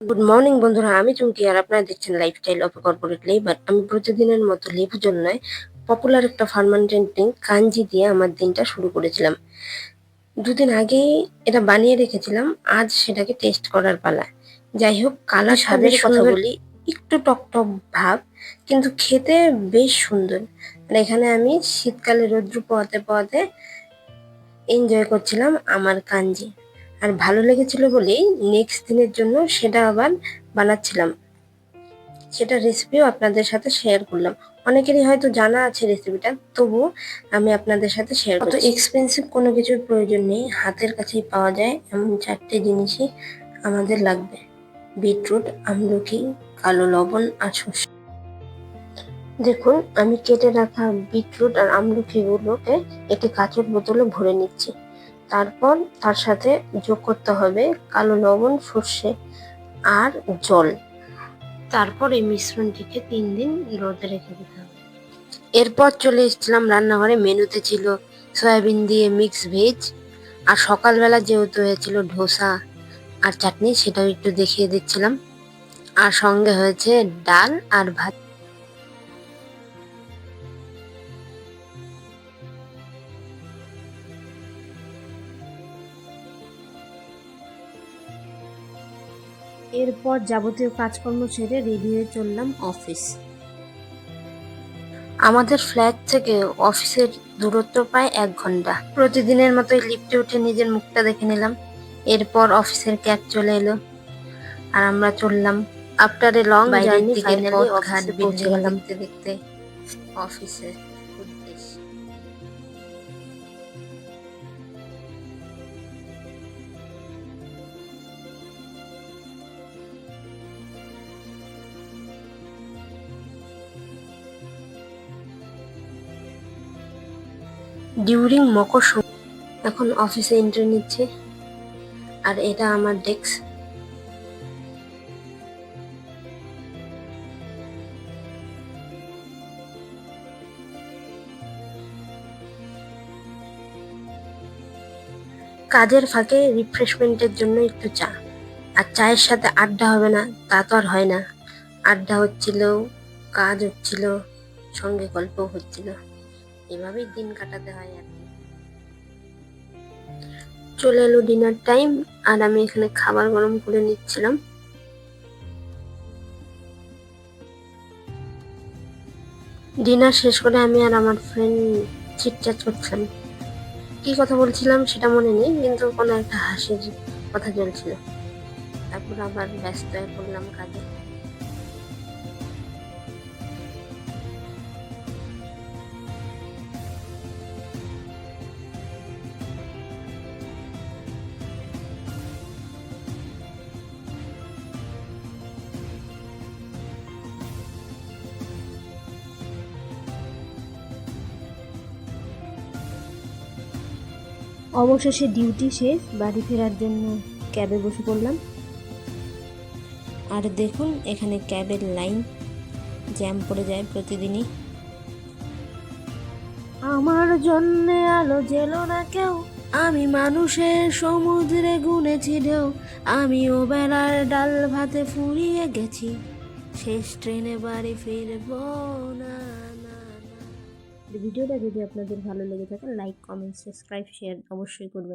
Good morning বন্ধুরা। আমি চুমকি আর আপনারা দেখছেন লাইফস্টাইল অফ কর্পোরেট লেবার আমি প্রতিদিনের মতো লেবু জন্যই পপুলার একটা ফার্মান্টেন ড্রিঙ্ক কাঞ্জি দিয়ে আমার দিনটা শুরু করেছিলাম। দুদিন আগেই এটা বানিয়ে রেখেছিলাম। আজ সেটাকে টেস্ট করার পালা। যাই হোক কালা স্বাদের কথা বলি একটু টক টক ভাব কিন্তু খেতে বেশ সুন্দর। আর এখানে আমি শীতকালে রৌদ্র পোয়াতে পোয়াতে এনজয় করছিলাম আমার কাঞ্জি। আর ভালো লেগেছিল বলেই নেক্সট দিনের জন্য সেটা আবার বানাচ্ছিলাম। সেটা রেসিপিও আপনাদের সাথে শেয়ার করলাম। অনেকেরই হয়তো জানা আছে রেসিপিটা তবু আমি আপনাদের সাথে শেয়ার করছি। এক্সপেন্সিভ কোনো কিছুর প্রয়োজন নেই হাতের কাছেই পাওয়া যায় এমন চারটে জিনিসই আমাদের লাগবে। বিটরুট আমলকি কালো লবণ আর সর্ষে। দেখুন আমি কেটে রাখা বিটরুট আর আমলকিগুলোকে একটি কাঁচের বোতলে ভরে নিচ্ছি। তারপর তার সাথে যোগ করতে হবে কালো লবণ, সর্ষে আর জল। তারপর এই মিশ্রণটিকে তিন দিন রোদে রেখে দিতে হবে। এরপর চলে এসেছিলাম রান্নাঘরে। মেনুতে ছিল সয়াবিন দিয়ে মিক্স ভেজ আর সকালবেলা যেহেতু হয়েছিল ধোসা আর চাটনি, সেটাও একটু দেখিয়ে দিচ্ছিলাম। আর সঙ্গে হয়েছে ডাল আর ভাত। এরপর যাবতীয় কাজকর্ম ছেড়ে রেডি হয়ে চললাম অফিস আমাদের ফ্ল্যাট থেকে অফিসের দূরত্ব প্রায় এক ঘণ্টা। প্রতিদিনের মতোই লিফটে উঠে নিজের মুখটা দেখে নিলাম। এরপর অফিসের ক্যাব চলে এলো। আর আমরা চললাম। After a long journey finally ঘাট পৌঁছে গেলাম। দেখতে দেখতে অফিসে উদ্দেশ্যে। ডিউরিং মকর এখন অফিসে এন্ট্রি নিচ্ছে। আর এটা আমার ডেস্ক কাজের ফাঁকে রিফ্রেশমেন্টের জন্য একটু চা। আর চায়ের সাথে আড্ডা হবে না, তা তো আর হয় না। আড্ডা হচ্ছিল, কাজ হচ্ছিল, সঙ্গে গল্প হচ্ছিল। এভাবেই দিন কাটাতে হয় আর কি। চলে এলো ডিনার টাইম আর আমি এখানে খাবার গরম করে নিচ্ছিলাম। ডিনার শেষ করে আমি আর আমার ফ্রেন্ড চিটচাট করছিলাম। কি কথা বলছিলাম সেটা মনে নেই, কিন্তু কোনো একটা হাসির কথা চলছিল। তারপর আবার ব্যস্ত হয়ে পড়লাম কাজে। অবশেষে ডিউটি শেষ, বাড়ি ফেরার জন্য ক্যাবে বসে পড়লাম। আর দেখুন, এখানে ক্যাবের লাইন জ্যাম পড়ে যায় প্রতিদিনই। আমার জন্য আলো জেলো না কেউ। আমি মানুষের সমুদ্রে গুনেছি ঢেউ আমি ও বেলার ডাল ভাতে ফুরিয়ে গেছি। শেষ ট্রেনে বাড়ি ফিরবো না। ভিডিওটা যদি আপনাদের ভালো লেগে থাকে লাইক কমেন্ট সাবস্ক্রাইব শেয়ার অবশ্যই করবেন।